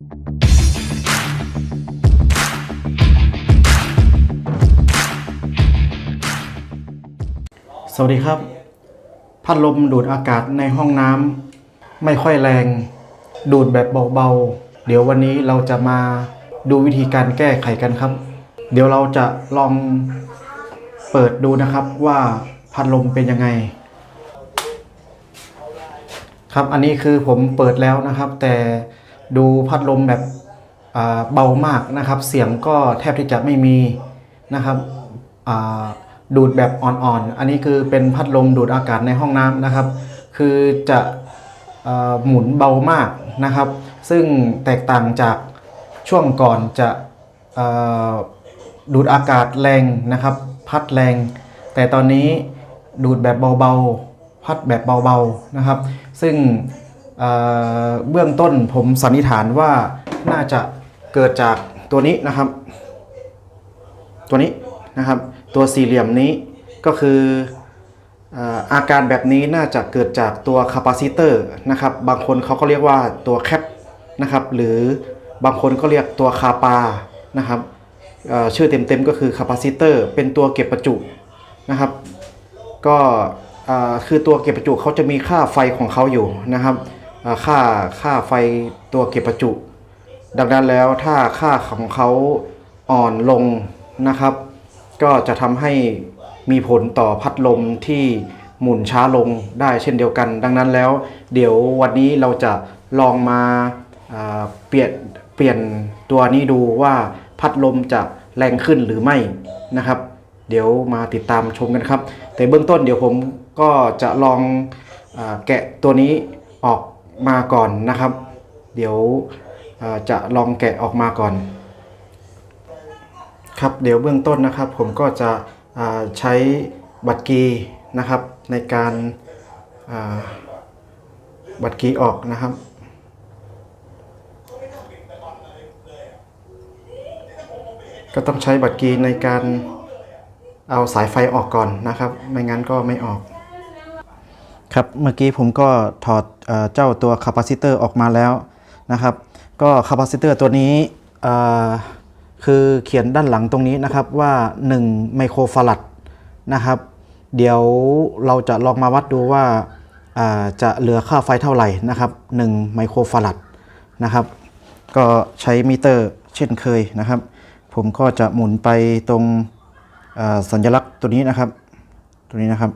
สวัสดีครับ พัดลมดูดอากาศในห้องน้ำไม่ค่อยแรง ดูดแบบเบาๆ เดี๋ยววันนี้เราจะมาดูวิธีการแก้ไขกันครับ เดี๋ยวเราจะลองเปิดดูนะครับว่าพัดลมเป็นยังไง ครับอันนี้คือผมเปิดแล้วนะครับ แต่ ดูพัดลมแบบเบามากนะครับ เสียงก็แทบที่จะไม่มีนะครับดูดแบบอ่อนๆ อันนี้คือเป็นพัดลมดูดอากาศในห้องน้ำนะครับ คือจะอหมุนเบามากนะครับ ซึ่งแตกต่างจากช่วงก่อนจะดูดอากาศแรงนะครับ พัดแรง แต่ตอนนี้ดูดแบบเบาๆ พัดแบบเบาๆนะครับ ซึ่ง เบื้องต้นผมสันนิษฐานว่าน่าจะเกิดจากตัวนี้นะครับ ตัวนี้นะครับ ตัวสี่เหลี่ยมนี้ก็คืออาการแบบนี้น่าจะเกิดจากตัวคาปาซิเตอร์นะครับ บางคนเขาก็เรียกว่าตัวแคปนะครับ หรือบางคนก็เรียกตัวคาปานะครับชื่อเต็มๆก็คือคาปาซิเตอร์เป็นตัวเก็บประจุนะครับ ก็คือตัวเก็บประจุเขาจะมีค่าไฟของเขาอยู่นะครับ ค่าค่าไฟตัวเก็บประจุ ดังนั้นแล้วถ้าค่าของเขาอ่อนลงนะครับ ก็จะทำให้มีผลต่อพัดลมที่หมุนช้าลงได้เช่นเดียวกัน ดังนั้นแล้ว เดี๋ยววันนี้เราจะลองมาเปลี่ยนเปลี่ยนตัวนี้ดูว่าพัดลมจะแรงขึ้นหรือไม่นะครับ เดี๋ยวมาติดตามชมกันครับ แต่เบื้องต้นเดี๋ยวผมก็จะลองอแกะตัวนี้ออก มาก่อนนะครับ เดี๋ยวจะลองแกะออกมาก่อน ครับเดี๋ยวเบื้องต้นนะครับ ผมก็จะใช้บัตรกีนะครับในการาบัตรกีออกนะครับก็ต้องใช้บัตรกีในการเอาสายไฟออกก่อนนะครับ ไม่งั้นก็ไม่ออก ครับเมื่อกี้ผมก็ถอดเอเจ้าตัวคาปาซิเตอร์ออกมาแล้วนะครับ ก็คาปาซิเตอร์ตัวนี้คือเขียนด้านหลังตรงนี้นะครับว่า1ไมโครฟารัดนะครับ เดี๋ยวเราจะลองมาวัดดูว่าาจะเหลือค่าไฟเท่าไหร่นะครับ1ไมโครฟารัดนะครับ ก็ใช้มิเตอร์เช่นเคยนะครับ ผมก็จะหมุนไปตรงสัญลักษณ์ตัวนี้นะครับ ตัวนี้นะครับ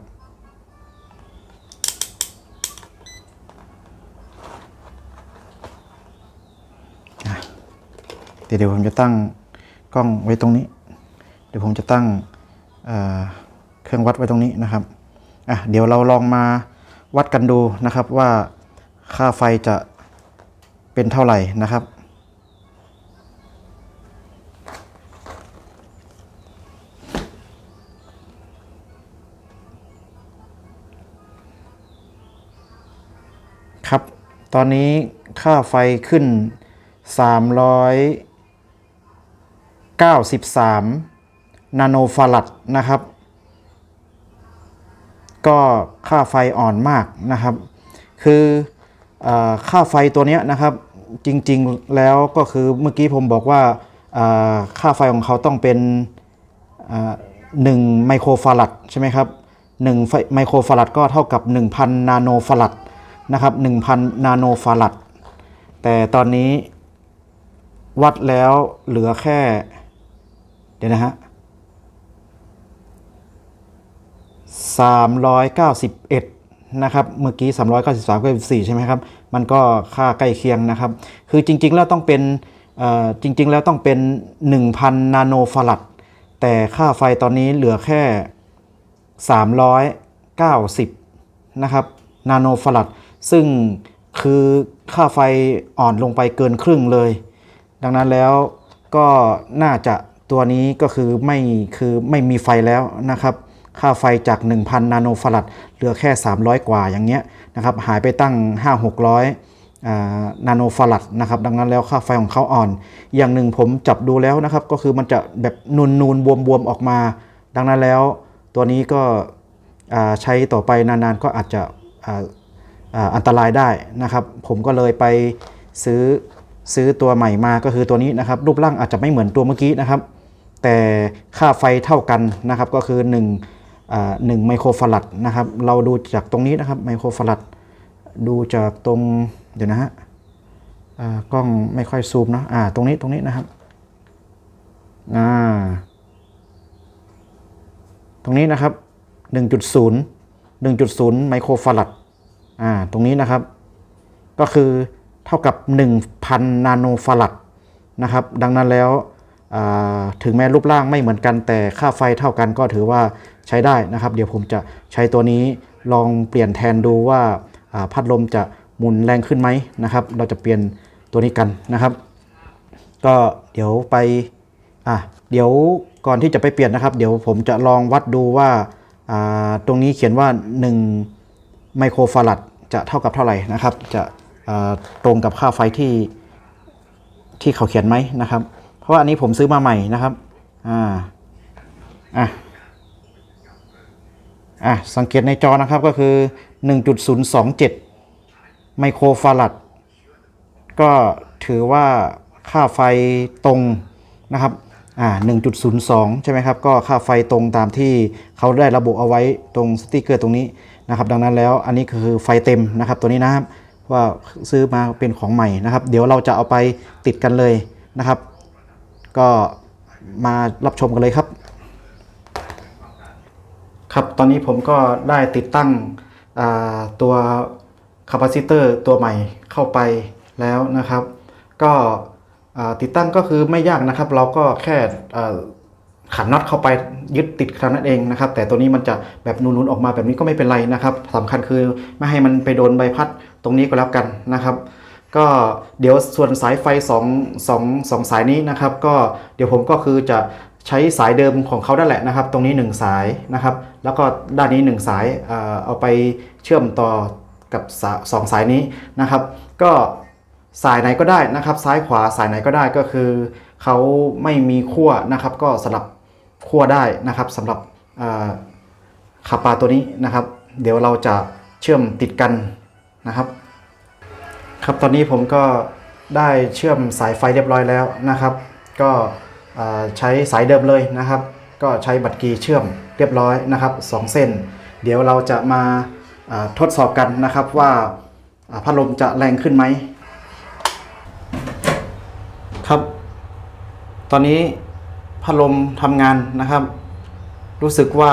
เดี๋ยวผมจะตั้งกล้องไว้ตรงนี้ เดี๋ยวผมจะตั้งเเครื่องวัดไว้ตรงนี้นะครับอะเดี๋ยวเราลองมาวัดกันดูนะครับว่าค่าไฟจะเป็นเท่าไหร่นะครับครับ ตอนนี้ค่าไฟขึ้น 93 นาโนฟารัดนะครับ ก็ค่าไฟอ่อนมากนะครับ คืออค่าไฟตัวนี้นะครับจริงๆแล้วก็คือเมื่อกี้ผมบอกว่าค่าไฟของเขาต้องเป็นอ่า1ไมโครฟารัดใช่ไหมครับ1ไฟไมโครฟารัดก็เท่ากับ 1,000 นาโนฟารัดนะครับ1,000 นาโนฟารัดแต่ตอนนี้วัดแล้วเหลือแค่ ดี๋ยวนะฮะ391นะครับ เมื่อกี้393ก็4ใช่ไหมครับ มันก็ค่าใกล้เคียงนะครับ คือจริง ๆ แล้วต้องเป็นจริง ๆ แล้วต้องเป็น1,000นาโนฟารัด แต่ค่าไฟตอนนี้เหลือแค่390นะครับนาโนฟารัด ซึ่งคือค่าไฟอ่อนลงไปเกินครึ่งเลย ดังนั้นแล้วก็น่าจะ ตัวนี้ก็คือไม่คือไม่มีไฟแล้วนะครับ ค่าไฟจาก 1,000 นาโนฟารัดเหลือแค่ 300 กว่าอย่างเงี้ยนะครับหายไปตั้ง 5 600อ่านาโนฟารัดนะครับดังนั้นแล้วค่าไฟของเขาอ่อน อย่างหนึ่งผมจับดูแล้วนะครับก็คือมันจะแบบนูนนูนบวมบวมๆออกมา ดังนั้นแล้วตัวนี้ก็ใช้ต่อไปนานๆก็อาจจะอันตรายได้นะครับ ผมก็เลยไปซื้อซื้อตัวใหม่มาก็คือตัวนี้นะครับ รูปร่างอาจจะไม่เหมือนตัวเมื่อกี้นะครับ แต่ค่าไฟเท่ากันนะครับก็คือ1อ่า1ไมโครฟารัดนะครับเราดูจากตรงนี้นะครับไมโครฟารัดดูจากตรงเดี๋ยวนะฮะกล้องไม่ค่อยซูมเนาะอ่าตรงนี้ตรงนี้นะครับอ่าตรงนี้นะครับ 1.0 1.0 ไมโครฟารัดอ่าตรงนี้นะครับ ก็คือเท่ากับ 1,000 นาโนฟารัดนะครับ ดังนั้นแล้ว ถึงแม้รูปร่างไม่เหมือนกันแต่ค่าไฟเท่ากันก็ถือว่าใช้ได้นะครับ เดี๋ยวผมจะใช้ตัวนี้ลองเปลี่ยนแทนดูว่าพัดลมจะหมุนแรงขึ้นไหมนะครับ เราจะเปลี่ยนตัวนี้กันนะครับ ก็เดี๋ยวไปอะเดี๋ยวก่อนที่จะไปเปลี่ยนนะครับ เดี๋ยวผมจะลองวัดดูว่าตรงนี้เขียนว่า 1 ไมโครฟารัดจะเท่ากับเท่าไหร่นะครับ จะตรงกับค่าไฟที่ที่เขาเขียนไหมนะครับ เพราะอันนี้ผมซื้อมาใหม่นะครับ อ่า อะ อะ สังเกตในจอนะครับก็คือ 1.027 ไมโครฟารัด ก็ถือว่าค่าไฟตรงนะครับ อ่า 1.02 ใช่ไหมครับ ก็ค่าไฟตรงตามที่เขาได้ระบุเอาไว้ตรงสติกเกอร์ตรงนี้นะครับ ดังนั้นแล้วอันนี้คือไฟเต็มนะครับ ตัวนี้นะครับว่าซื้อมาเป็นของใหม่นะครับ เดี๋ยวเราจะเอาไปติดกันเลยนะครับ ก็มารับชมกันเลยครับ ครับตอนนี้ผมก็ได้ติดตั้งตัวคาปาซิเตอร์ตัวใหม่เข้าไปแล้วนะครับ ก็ติดตั้งก็คือไม่ยากนะครับ เราก็แค่ขันน็อตเข้าไปยึดติดเท่านั้นเองนะครับ แต่ตัวนี้มันจะแบบนูนๆออกมาแบบนี้ก็ไม่เป็นไรนะครับสำคัญคือไม่ให้มันไปโดนใบพัดตรงนี้ก็แล้วกันนะครับ ก็เดี๋ยวส่วนสายไฟ2งสองสองสายนี้นะครับ ก็เดี๋ยวผมก็คือจะใช้สายเดิมของเขาได้แหละนะครับ ตรงนี้ 1 สายนะครับ แล้วก็ด้านนี้ 1 สายเอ่อเอาไปเชื่อมต่อกับสาสองสายนี้นะครับ ก็สายไหนก็ได้นะครับ ซ้ายขวาสายไหนก็ได้ก็คือเขาไม่มีขั้วนะครับ ก็สลับขั้วได้นะครับสำหรับขับปลาตัวนี้นะครับ เดี๋ยวเราจะเชื่อมติดกันนะครับ ครับตอนนี้ผมก็ได้เชื่อมสายไฟเรียบร้อยแล้วนะครับ ก็ใช้สายเดิมเลยนะครับ ก็ใช้บัตรกีเชื่อมเรียบร้อยนะครับสองเส้น เดี๋ยวเราจะมาทดสอบกันนะครับว่าพัดลมจะแรงขึ้นไหมครับ ตอนนี้พัดลมทำงานนะครับ รู้สึกว่า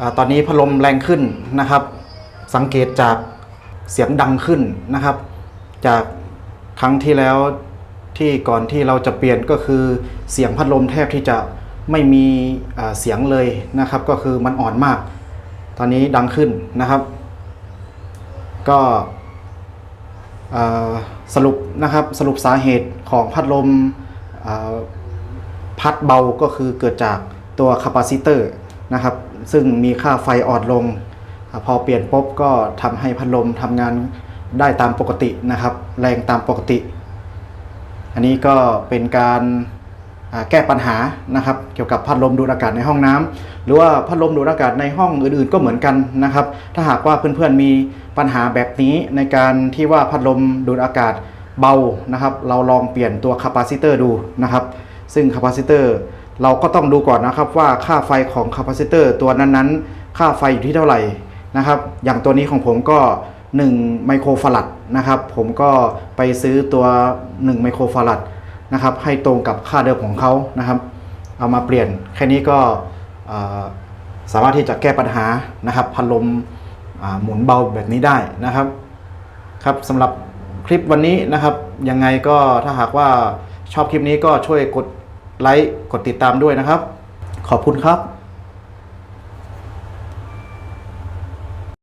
อาตอนนี้พัดลมแรงขึ้นนะครับ สังเกตจาก เสียงดังขึ้นนะครับ จากครั้งที่แล้วที่ก่อนที่เราจะเปลี่ยนก็คือเสียงพัดลมแทบที่จะไม่มีเสียงเลยนะครับ ก็คือมันอ่อนมาก ตอนนี้ดังขึ้นนะครับ ก็สรุปนะครับสรุปสาเหตุของพัดลมพัดเบาก็คือเกิดจากตัวคาปาซิเตอร์นะครับ ซึ่งมีค่าไฟอ่อนลง พอเปลี่ยนปุ๊บก็ทำให้พัดลมทำงานได้ตามปกตินะครับ แรงตามปกติ อันนี้ก็เป็นการแก้ปัญหานะครับ เกี่ยวกับพัดลมดูดอากาศในห้องน้ำหรือว่าพัดลมดูดอากาศในห้องอื่นๆก็เหมือนกันนะครับ ถ้าหากว่าเพื่อนๆมีปัญหาแบบนี้ในการที่ว่าพัดลมดูดอากาศเบานะครับ เราลองเปลี่ยนตัวคาปาซิเตอร์ดูนะครับ ซึ่งคาปาซิเตอร์เราก็ต้องดูก่อนนะครับว่าค่าไฟของคาปาซิเตอร์ตัวนั้นๆ ค่าไฟอยู่ที่เท่าไหร่ นะครับ อย่างตัวนี้ของผมก็ 1 ไมโครฟารัดนะครับ ผมก็ไปซื้อตัว 1 ไมโครฟารัดนะครับ ให้ตรงกับค่าเดิมของเขานะครับ เอามาเปลี่ยนแค่นี้ก็สามารถที่จะแก้ปัญหานะครับ พัดลมหมุนเบาแบบนี้ได้นะครับ ครับสำหรับคลิปวันนี้นะครับ ยังไงก็ถ้าหากว่าชอบคลิปนี้ก็ช่วยกดไลค์กดติดตามด้วยนะครับ ขอบคุณครับ